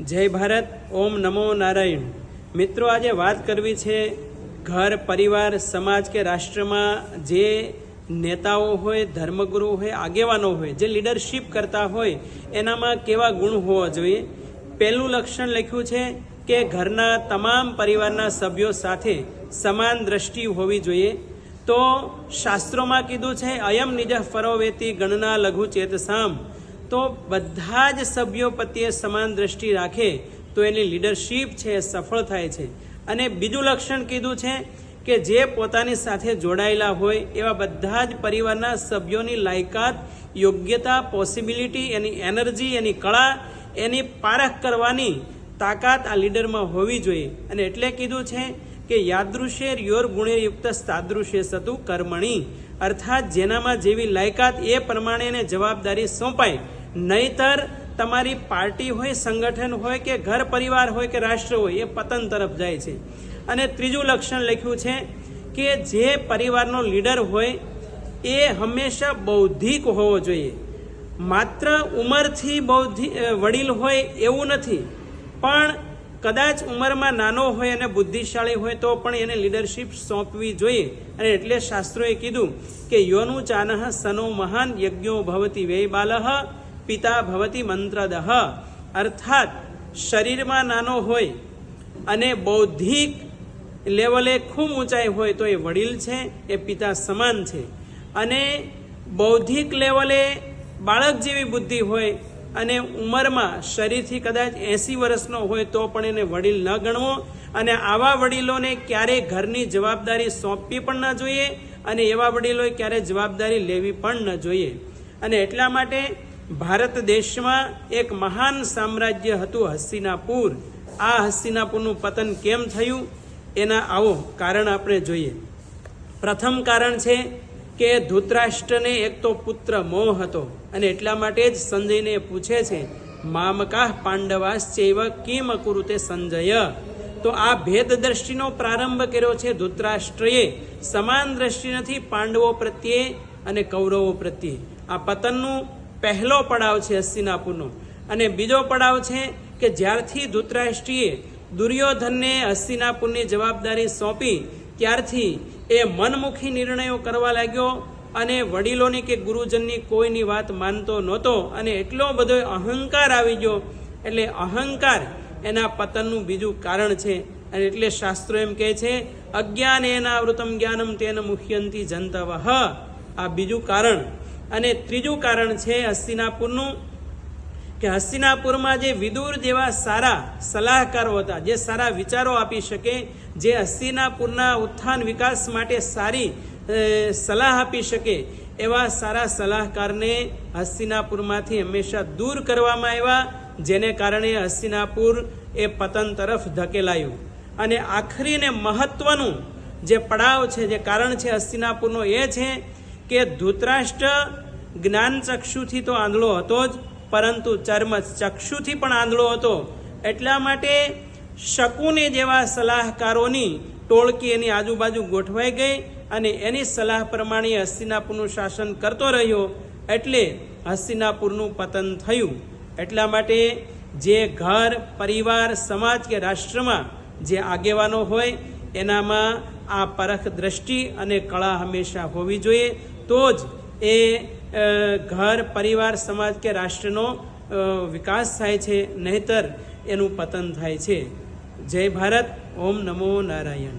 જય ભારત, ઓમ નમો નારાયણ. મિત્રો, આજે વાત કરવી છે ઘર, પરિવાર, સમાજ કે રાષ્ટ્રમાં જે નેતાઓ હોય, ધર્મગુરુ હોય, આગેવાનો હોય, જે લીડરશિપ કરતા હોય, એનામાં કેવા ગુણ હોવા જોઈએ? પહેલું લક્ષણ લખ્યું છે કે ઘરના તમામ પરિવારના સભ્યો સાથે સમાન દ્રષ્ટિ હોવી જોઈએ. તો શાસ્ત્રોમાં કીધું છે, અયમ નિજ ફરોવેતી ગણના લઘુ ચેતસામ. તો બધા જ સભ્યો પ્રત્યે સમાન દ્રષ્ટિ રાખે તો એની લીડરશીપ છે સફળ થાય છે. અને બીજું લક્ષણ કીધું છે કે જે પોતાની સાથે જોડાયેલા હોય એવા બધા જ પરિવારના સભ્યોની લાયકાત, યોગ્યતા પોસિબિલિટી એની એનર્જી એની કળા, એની પારખ કરવાની તાકાત આ લીડરમાં હોવી જોઈએ. અને એટલે કીધું છે કે યાદૃશ્ય યોર ગુણેયુક્ત સાદૃશ્ય સતું કર્મણી. અર્થાત જેનામાં જેવી લાયકાત એ પ્રમાણે જવાબદારી સોંપાય નહીતર તમારી પાર્ટી હોય, સંગઠન હોય કે ઘર પરિવાર હોય કે રાષ્ટ્ર હોય, એ પતન તરફ જાય છે. અને ત્રીજું લક્ષણ લખ્યું છે કે જે પરિવારનો લીડર હોય, એ હંમેશા બૌદ્ધિક હોવો જોઈએ. માત્ર ઉંમરથી બૌદ્ધિ વડીલ હોય એવું નથી, પણ કદાચ ઉંમરમાં નાનો હોય અને બુદ્ધિશાળી હોય તો પણ એને લીડરશિપ સોંપવી જોઈએ. અને એટલે શાસ્ત્રોએ કીધું કે યોનું ચાનહ સનો મહાન યજ્ઞો ભવતી વ્યય બાલહ પિતા ભવતી મંત્રદહ, અર્થાત શરીરમાં નાનો હોય અને બૌદ્ધિક લેવલે ખૂબ ઊંચાઈ હોય તો એ વડીલ છે, એ પિતા સમાન છે. અને બૌદ્ધિક લેવલે બાળક જેવી બુદ્ધિ હોય અને ઉંમરમાં શરીરથી કદાચ એંસી વર્ષનો હોય તો પણ એને વડીલ ન ગણવો અને આવા વડીલોને ક્યારેય ઘરની જવાબદારી સોંપવી પણ ન જોઈએ અને એવા વડીલોએ ક્યારેય જવાબદારી લેવી પણ ન જોઈએ. અને એટલા માટે ભારત દેશમાં એક મહાન સામ્રાજ્ય હતું હસ્તિનાપુર. આ હસ્તિનાપુરનું પતન કેમ થયું? એના આવો કારણ આપણે જોઈએ. પ્રથમ કારણ છે કે ધૃતરાષ્ટ્રને એક તો પુત્ર મોહ હતો અને એટલા માટે જ સંજયને પૂછે છે મામકાહ પાંડવાશ્ચૈવ કિમ અકુરુતે સંજય? તો આ ભેદ દ્રષ્ટિનો પ્રારંભ કર્યો છે ધૃતરાષ્ટ્રએ. સમાન દ્રષ્ટિ નથી પાંડવો પ્રત્યે અને કૌરવો પ્રત્યે. આ પતનનું પહેલો પડાવ છે હસ્તિનાપુરનો અને બીજો પડાવ છે કે જ્યારથી ધૃતરાષ્ટ્રીએ દુર્યોધનને હસ્તિનાપુરની જવાબદારી સોંપી, ત્યારથી એ મનમુખી નિર્ણયો કરવા લાગ્યો અને વડીલોની કે ગુરુજનની કોઈની વાત માનતો નહોતો અને એટલો બધો અહંકાર આવી ગયો. એટલે અહંકાર એના પતનનું બીજું કારણ છે અને એટલે શાસ્ત્રો એમ કહે છે અજ્ઞાન એના વૃતમ જ્ઞાનમ તેન જનતા વહ આ બીજું કારણ અને ત્રીજું કારણ છે હસ્તિનાપુરનું, કે હસ્તિનાપુરમાં જે વિદુર જેવા સારા સલાહકારો હતા, જે સારા વિચારો આપી શકે, જે હસ્તિનાપુરના ઉત્થાન વિકાસ માટે સારી સલાહ આપી શકે, એવા સારા સલાહકારને હસ્તિનાપુરમાંથી હંમેશા દૂર કરવામાં આવ્યા, જેને કારણે હસ્તિનાપુર એ પતન તરફ ધકેલાયું. અને આખરીને મહત્ત્વનું જે પડાવ છે, જે કારણ છે હસ્તિનાપુરનો એ છે કે ધૃતરાષ્ટ્ર જ્ઞાન ચક્ષુથી તો આંધળો હતો જ, પરંતુ ચર્મ ચક્ષુથી પણ આંધળો હતો. એટલા માટે શકુને જેવા સલાહકારોની ટોળકી એની આજુબાજુ ગોઠવાઈ ગઈ અને એની સલાહ પ્રમાણે હસ્તિનાપુરનું શાસન કરતો રહ્યો એટલે હસ્તિનાપુરનું પતન થયું. એટલા માટે જે ઘર, પરિવાર, સમાજ કે રાષ્ટ્રમાં જે આગેવાનો હોય, એનામાં આ પરખ દ્રષ્ટિ અને કળા હંમેશા હોવી જોઈએ. તો જ એ ઘર, પરિવાર, સમાજ કે રાષ્ટ્રનો વિકાસ થાય છે, નહીતર એનું પતન થાય છે. જય ભારત, ઓમ નમો નારાયણ.